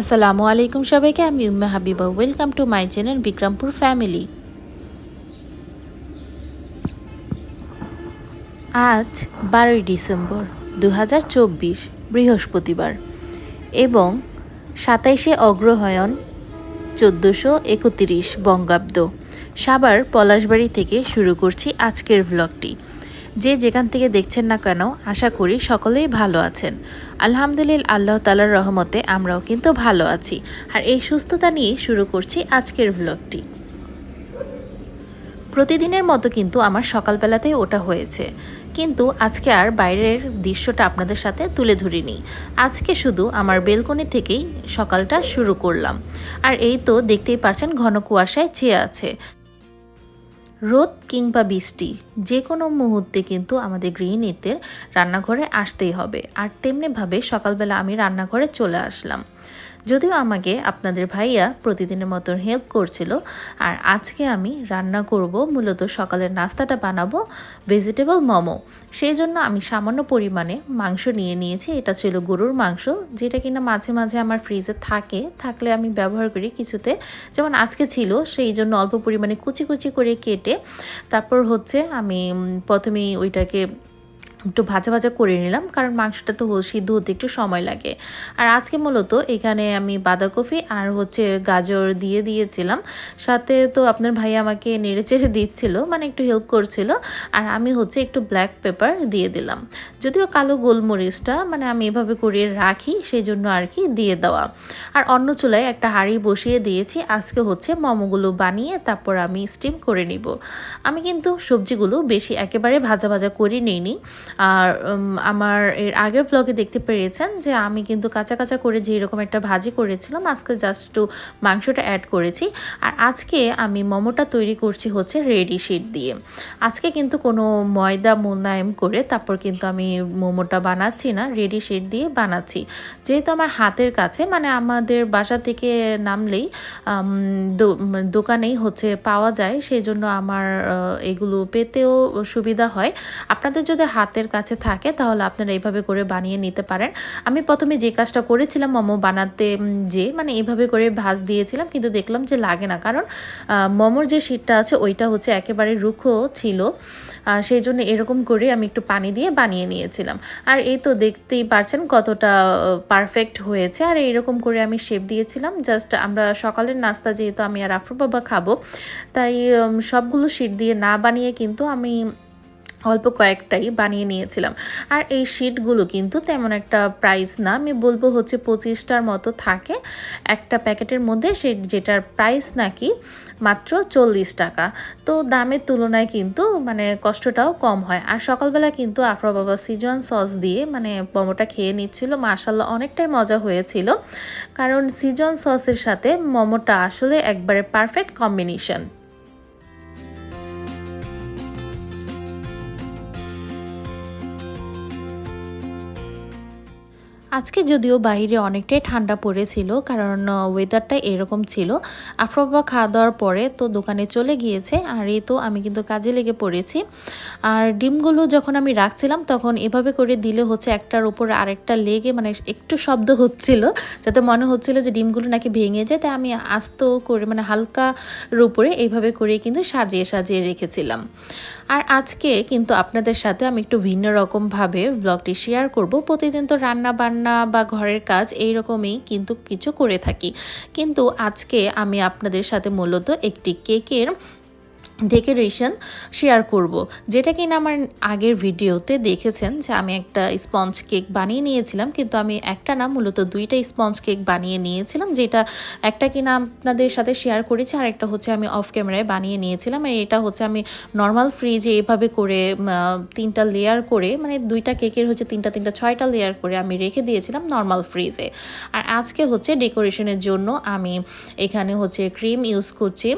আসসালামু আলাইকুম সবাইকে, আমি Umma Habiba. Welcome to my channel Bikrampur family আজ বারোই ডিসেম্বর দু হাজার চব্বিশ, বৃহস্পতিবার, এবং সাতাইশে অগ্রহায়ণ চোদ্দোশো একত্রিশ বঙ্গাব্দ। সাবার পলাশবাড়ি থেকে শুরু করছি আজকের ভ্লগটি যে যেখান থেকে দেখছেন না কেন, আশা করি সকলেই ভালো আছেন। আলহামদুলিল্লাহ, আল্লাহ তালার রহমতে আমরাও কিন্তু ভালো আছি। আর এই সুস্থতা নিয়ে শুরু করছি আজকের ভ্লগটি প্রতিদিনের মতো কিন্তু আমার সকালবেলাতেই ওটা হয়েছে। কিন্তু আজকে আর বাইরের দৃশ্যটা আপনাদের সাথে তুলে ধরিনি। আজকে শুধু আমার বেলকনি থেকেই সকালটা শুরু করলাম। আর এই তো দেখতেই পাচ্ছেন ঘন কুয়াশায় চেয়ে আছে। রোদ কিংবা বৃষ্টি যে কোনো মুহূর্তে কিন্তু আমাদের গৃহিণীদের রান্নাঘরে আসতেই হবে। আর তেমনিভাবে সকালবেলা আমি রান্নাঘরে চলে আসলাম। যদিও আমাকে আপনাদের ভাইয়া প্রতিদিনের মতন হেল্প করছিল, আর আজকে আমি রান্না করব, মূলত সকালের নাস্তাটা বানাবো ভেজিটেবল মোমো। সেই জন্য আমি সামান্য পরিমাণে মাংস নিয়ে নিয়েছি, এটা ছিল গরুর মাংস, যেটা কিনা মাঝে মাঝে আমার ফ্রিজে থাকে, থাকলে আমি ব্যবহার করি কিছুতে। যেমন আজকে ছিল, সেই জন্য অল্প পরিমাণে কুচি কুচি করে কেটে, তারপর হচ্ছে আমি প্রথমেই ওইটাকে একটু ভাজা ভাজা করে নিলাম, কারণ মাংসটা তো সিদ্ধ হতে একটু সময় লাগে। আর আজকে মূলত এখানে আমি বাঁধাকপি আর হচ্ছে গাজর দিয়ে দিয়েছিলাম। সাথে তো আপনার ভাই আমাকে নেড়ে চেড়ে দিচ্ছিল মানে একটু হেল্প করছিল। আর আমি হচ্ছে একটু ব্ল্যাক পেপার দিয়ে দিলাম। যদিও কালো গোলমরিচটা মানে আমি এভাবে করে রাখি, সেই জন্য আর কি দিয়ে দেওয়া। আর অন্য চুলায় একটা হাঁড়ি বসিয়ে দিয়েছি, আজকে হচ্ছে মোমোগুলো বানিয়ে তারপর আমি স্টিম করে নিব। আমি কিন্তু সবজিগুলো বেশি একেবারে ভাজা ভাজা করে নিইনি। আর আমার এর আগের ব্লগে দেখতে পেরেছেন যে আমি কিন্তু কাঁচা কাঁচা করে যেরকম একটা ভাজি করেছিলাম, আজকে জাস্ট একটু মাংসটা অ্যাড করেছি। আর আজকে আমি মোমোটা তৈরি করছি হচ্ছে রেডি শিট দিয়ে। আজকে কিন্তু কোনো ময়দা মোনায়েম করে তারপর কিন্তু আমি মোমোটা বানাচ্ছি না রেডি শিট দিয়ে বানাচ্ছি। যেহেতু আমার হাতের কাছে মানে আমাদের বাসা থেকে নামলেই দোকানেই হচ্ছে পাওয়া যায় সেই জন্য আমার এগুলো পেতেও সুবিধা হয়। আপনাদের যদি হাতের হাতের কাছে থাকে, তাহলে আপনারা এইভাবে করে বানিয়ে নিতে পারেন। আমি প্রথমে যে কাজটা করেছিলাম, মোমো বানাতে যে মানে এইভাবে করে ভাজ দিয়েছিলাম, কিন্তু দেখলাম যে লাগে না। কারণ মোমোর যে শীটটা আছে, ওইটা হচ্ছে একেবারে রুখো ছিল। সেই জন্য এরকম করে আমি একটু পানি দিয়ে বানিয়ে নিয়েছিলাম। আর এই তো দেখতেই পারছেন কতটা পারফেক্ট হয়েছে। আর এরকম করে আমি শেপ দিয়েছিলাম জাস্ট আমরা সকালের নাস্তা যেহেতু আমি আর আফরু বাবা খাব, তাই সবগুলো শীট দিয়ে না বানিয়ে কিন্তু আমি অল্প কয়েকটাই বানিয়ে নিয়েছিলাম। আর এই শিটগুলো কিন্তু তেমন একটা প্রাইস না। আমি বলব হচ্ছে পঁচিশটার মতো থাকে। একটা প্যাকেটের মধ্যে সে যেটার প্রাইস নাকি মাত্র চল্লিশ টাকা। তো দামের তুলনায় কিন্তু মানে কষ্টটাও কম হয়। আর সকালবেলা কিন্তু আফরা বাবা সিজন সস দিয়ে মানে মোমোটা খেয়ে নিচ্ছিল। মার্শাল্লাহ অনেকটাই মজা হয়েছিল। কারণ সিজন সসের সাথে মোমোটা আসলে একবারে পারফেক্ট কম্বিনেশন আজকে যদিও বাইরে অনেকটাই ঠান্ডা পড়েছিল, কারণ ওয়েদারটা এরকম ছিল। আফরবা খাওয়া দাওয়ার পরে তো দোকানে চলে গিয়েছে, আর এই তো আমি কিন্তু কাজে লেগে পড়েছি। আর ডিমগুলো যখন আমি রাখছিলাম, তখন এভাবে করে দিলে হচ্ছে একটার উপর আরেকটা লেগে মানে একটু শব্দ হচ্ছিল, যাতে মনে হচ্ছিল যে ডিমগুলো নাকি ভেঙে যায়। তাই আমি আস্ত করে মানে হালকার উপরে এইভাবে করে কিন্তু সাজিয়ে সাজিয়ে রেখেছিলাম। আর আজকে কিন্তু আপনাদের সাথে আমি একটু ভিন্ন রকমভাবে ব্লগটি শেয়ার করব। প্রতিদিন তো রান্না বান্না বা ঘরের কাজ এই রকমই কিন্তু কিছু করে থাকি। কিন্তু আজকে আমি আপনাদের সাথে মূলত একটি কেকের ডেকোরেশন শেয়ার করব। যেটা কিনা আমার আগের ভিডিওতে দেখেছেন যে আমি একটা স্পঞ্জ কেক বানিয়ে নিয়েছিলাম, কিন্তু আমি একটা না, মূলত দুইটা স্পঞ্জ কেক বানিয়ে নিয়েছিলাম, যেটা একটা কিনা আপনাদের সাথে শেয়ার করেছি, আর একটা হচ্ছে আমি অফ ক্যামেরায় বানিয়ে নিয়েছিলাম, আর এটা হচ্ছে আমি নর্মাল ফ্রিজে এভাবে করে তিনটা লেয়ার করে মানে দুইটা কেকের হচ্ছে তিনটা তিনটা, ছয়টা লেয়ার করে আমি রেখে দিয়েছিলাম নর্মাল ফ্রিজে আর আজকে হচ্ছে ডেকোরেশনের জন্য আমি এখানে হচ্ছে ক্রিম ইউজ করছি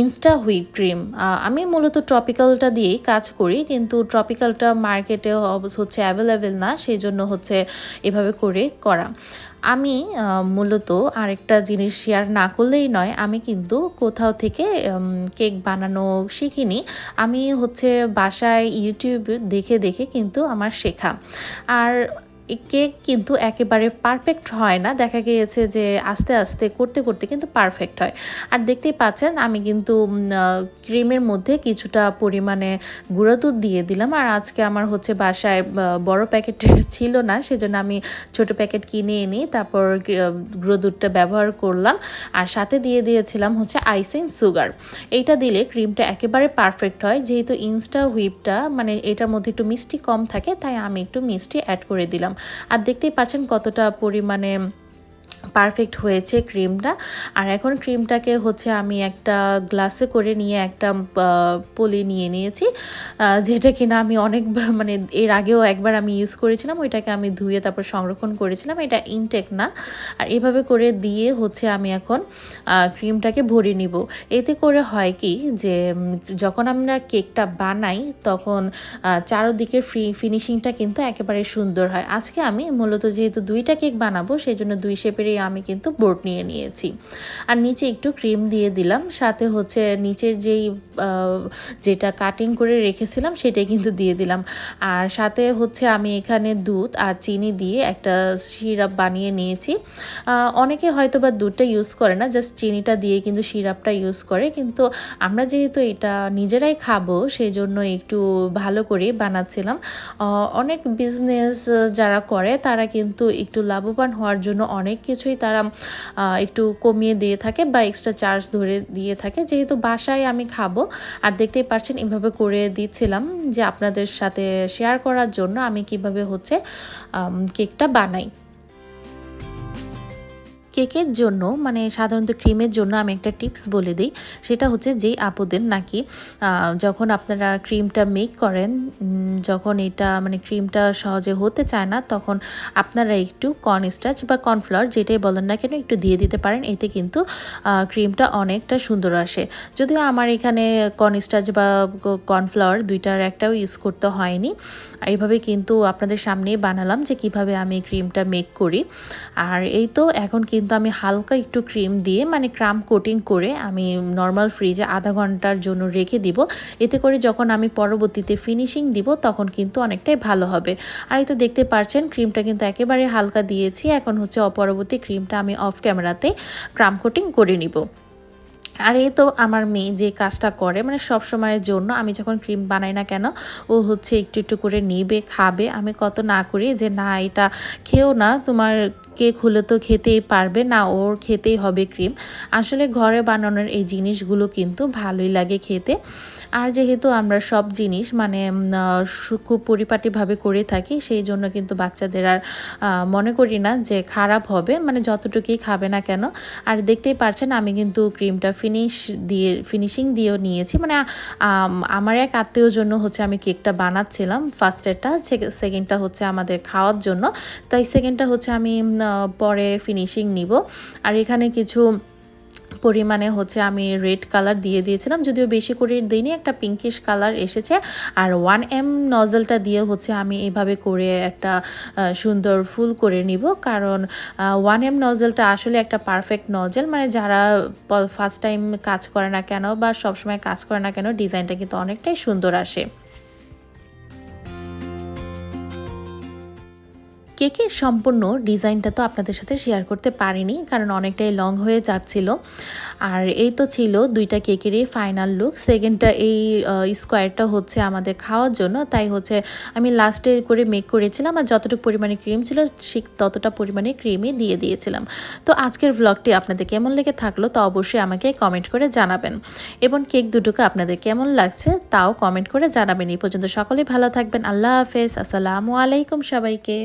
ইনস্টা হুইপ ক্রিম আমি মূলত ট্রপিক্যালটা দিয়েই কাজ করি, কিন্তু ট্রপিক্যালটা মার্কেটে হচ্ছে অ্যাভেলেবেল না সেই জন্য হচ্ছে এভাবে করে করা। আমি মূলত আরেকটা জিনিস শেয়ার না করলেই নয়, আমি কিন্তু কোথাও থেকে কেক বানানো শিখিনি। আমি হচ্ছে বাসায় ইউটিউব দেখে দেখে কিন্তু আমার শেখা। আর কেক কিন্তু একেবারে পারফেক্ট হয় না। দেখা গিয়েছে যে আস্তে আস্তে, করতে করতে কিন্তু পারফেক্ট হয়। আর দেখতেই পাচ্ছেন, আমি কিন্তু ক্রিমের মধ্যে কিছুটা পরিমাণে গুঁড়ো দুধ দিয়ে দিলাম। আর আজকে আমার হচ্ছে বাসায় বড় প্যাকেট ছিল না, সেজন্য আমি ছোট প্যাকেট কিনে এনে তারপর গুঁড়ো দুধটা ব্যবহার করলাম। আর সাথে দিয়ে দিয়েছিলাম হচ্ছে আইসিং সুগার এইটা দিলে ক্রিমটা একেবারে পারফেক্ট হয়। যেহেতু ইনস্টা হুইপটা মানে এটার মধ্যে একটু মিষ্টি কম থাকে, তাই আমি একটু মিষ্টি অ্যাড করে দিলাম। আর দেখতেই পাচ্ছেন কতটা পরিমাণে পারফেক্ট হয়েছে ক্রিমটা আর এখন ক্রিমটাকে হচ্ছে আমি একটা গ্লাসে করে নিয়ে একটা পলি নিয়ে নিয়েছি যেটা কিনা আমি অনেক মানে এর আগেও একবার আমি ইউজ করেছিলাম, ওইটাকে আমি ধুয়ে তারপর সংরক্ষণ করেছিলাম। এটা ইনটেক না। আর এভাবে করে দিয়ে হচ্ছে আমি এখন ক্রিমটাকে ভরে নিব। এতে করে হয় কি যে যখন আমরা কেকটা বানাই, তখন চারোদিকের ফ্রি ফিনিশিংটা কিন্তু একেবারে সুন্দর হয়। আজকে আমি মূলত যেহেতু দুইটা কেক বানাবো সেই জন্য দুই শেপের করে আমি কিন্তু বোর্ড নিয়ে নিয়েছি। আর নিচে একটু ক্রিম দিয়ে দিলাম, সাথে হচ্ছে নিচের যেই যেটা কাটিং করে রেখেছিলাম সেটাই কিন্তু দিয়ে দিলাম। আর সাথে হচ্ছে আমি এখানে দুধ আর চিনি দিয়ে একটা সিরাপ বানিয়ে নিয়েছি। অনেকে হয়তো বা দুধটা ইউজ করে না জাস্ট চিনিটা দিয়ে কিন্তু সিরাপটা ইউজ করে। কিন্তু আমরা যেহেতু এটা নিজেরাই খাব সেই জন্য একটু ভালো করে বানাচ্ছিলাম। অনেক বিজনেস যারা করে, তারা কিন্তু একটু লাভবান হওয়ার জন্য অনেক কিছু কিছুই তারা একটু কমিয়ে দিয়ে থাকে বা এক্সট্রা চার্জ ধরে দিয়ে থাকে। যেহেতু বাসায় আমি খাব, আর দেখতেই পারছেন এভাবে করে দিচ্ছিলাম যে আপনাদের সাথে শেয়ার করার জন্য আমি কীভাবে হচ্ছে কেকটা বানাই। কেকের জন্য মানে সাধারণত ক্রিমের জন্য আমি একটা টিপস বলে দিই। সেটা হচ্ছে যেই আপুদের নাকি যখন আপনারা ক্রিমটা মেক করেন যখন এটা মানে ক্রিমটা সহজে হতে চায় না, তখন আপনারা একটু কর্নস্টাচ বা কর্নফ্লাওয়ার যেটাই বলেন না কেন একটু দিয়ে দিতে পারেন। এতে কিন্তু ক্রিমটা অনেকটা সুন্দর আসে। যদিও আমার এখানে কর্নস্টাচ বা কর্নফ্লাওয়ার দুইটার একটাও ইউজ করতে হয়নি। এইভাবে কিন্তু আপনাদের সামনেই বানালাম যে কীভাবে আমি ক্রিমটা মেক করি। আর এই তো, এখন কিন্তু কিন্তু আমি হালকা একটু ক্রিম দিয়ে মানে ক্রাম কোটিং করে আমি নর্মাল ফ্রিজে আধা ঘণ্টার জন্য রেখে দিব। এতে করে যখন আমি পরবর্তীতে ফিনিশিং দিব, তখন কিন্তু অনেকটাই ভালো হবে। আর এই তো দেখতে পারছেন, ক্রিমটা কিন্তু একেবারে হালকা দিয়েছি। এখন হচ্ছে অপরবর্তী ক্রিমটা আমি অফ ক্যামেরাতে ক্রাম কোটিং করে নিব। আর এই তো আমার মেয়ে যে কাজটা করে মানে সব সময়ের জন্য আমি যখন ক্রিম বানাই না কেন, ও হচ্ছে একটু একটু করে নিবে, খাবে। আমি কত না করি যে, না, এটা খেও না। তোমার কেক হলে তো খেতেই পারবে না, ওর খেতেই হবে ক্রিম। আসলে ঘরে বানানোর এই জিনিসগুলো কিন্তু ভালোই লাগে খেতে। আর যেহেতু আমরা সব জিনিস মানে খুব পরিপাটিভাবে করে থাকি, সেই জন্য কিন্তু বাচ্চাদের আর মনে করি না যে খারাপ হবে মানে যতটুকুই খাবে না কেন। আর দেখতেই পারছেন আমি কিন্তু ক্রিমটা ফিনিশ দিয়ে ফিনিশিং দিয়েও নিয়েছি। মানে আমার এক আত্মীয় জন্য হচ্ছে আমি কেকটা বানাচ্ছিলাম ফার্স্টেরটা সেকেন্ডটা হচ্ছে আমাদের খাওয়ার জন্য। তাই সেকেন্ডটা হচ্ছে আমি পরে ফিনিশিং নিব। আর এখানে কিছু পরিমাণে হচ্ছে আমি রেড কালার দিয়ে দিয়েছিলাম, যদিও বেশি করে দিইনি, একটা পিঙ্কিশ কালার এসেছে। আর ওয়ান এম নজলটা দিয়ে হচ্ছে আমি এভাবে করে একটা সুন্দর ফুল করে নিব। কারণ ওয়ান এম নজলটা আসলে একটা পারফেক্ট নজল মানে যারা ফার্স্ট টাইম কাজ করে না কেন বা সবসময় কাজ করে না কেন ডিজাইনটা কিন্তু অনেকটাই সুন্দর আসে। কেকের সম্পূর্ণ ডিজাইনটা তো আপনাদের সাথে শেয়ার করতে পারিনি, কারণ অনেকটাই লং হয়ে যাচ্ছিল। আর এই তো ছিল দুইটা কেকেরই ফাইনাল লুক সেকেন্ডটা এই স্কোয়ারটা হচ্ছে আমাদের খাওয়ার জন্য, তাই হচ্ছে আমি লাস্টে করে মেক করেছিলাম, আর যতটুকু পরিমাণে ক্রিম ছিল, ঠিক ততটা পরিমাণে ক্রিমই দিয়ে দিয়েছিলাম। তো আজকের ভ্লগটি আপনাদের কেমন লেগে থাকল তো অবশ্যই আমাকে কমেন্ট করে জানাবেন। এবং কেক দুটোকে আপনাদের কেমন লাগছে তাও কমেন্ট করে জানাবেন। এই পর্যন্ত সকলেই ভালো থাকবেন, আল্লাহ হাফেজ, আসসালামু আলাইকুম সবাইকে।